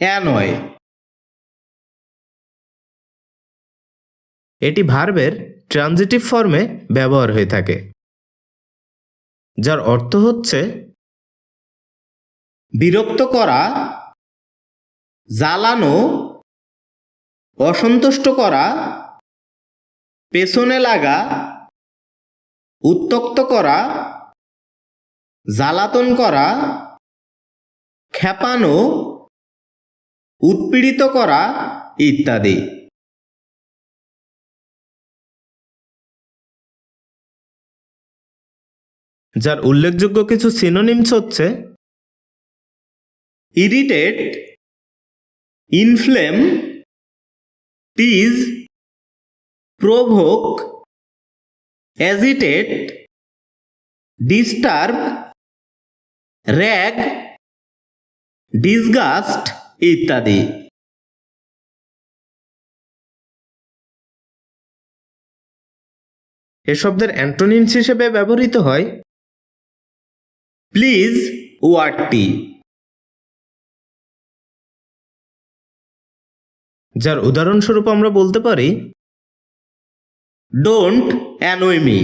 Annoy এটি ভার্বের transitive ফর্মে ব্যবহার হয়ে থাকে, যার অর্থ হচ্ছে বিরক্ত করা, জ্বালানো, অসন্তুষ্ট করা, পেছনে লাগা, উত্তক্ত করা, জ্বালাতন করা, খেপানো উৎপীড়িত করা ইত্যাদি। যার উল্লেখযোগ্য কিছু সিনোনিমস হচ্ছে irritate inflame tease provoke agitate disturb rag disgust ইত্যাদি। এ শব্দের অ্যান্টোনিমস হিসেবে ব্যবহৃত হয় প্লিজ ওয়ার্ডটি যার উদাহরণস্বরূপ আমরা বলতে পারি, ডোন্ট অ্যানোয় মি।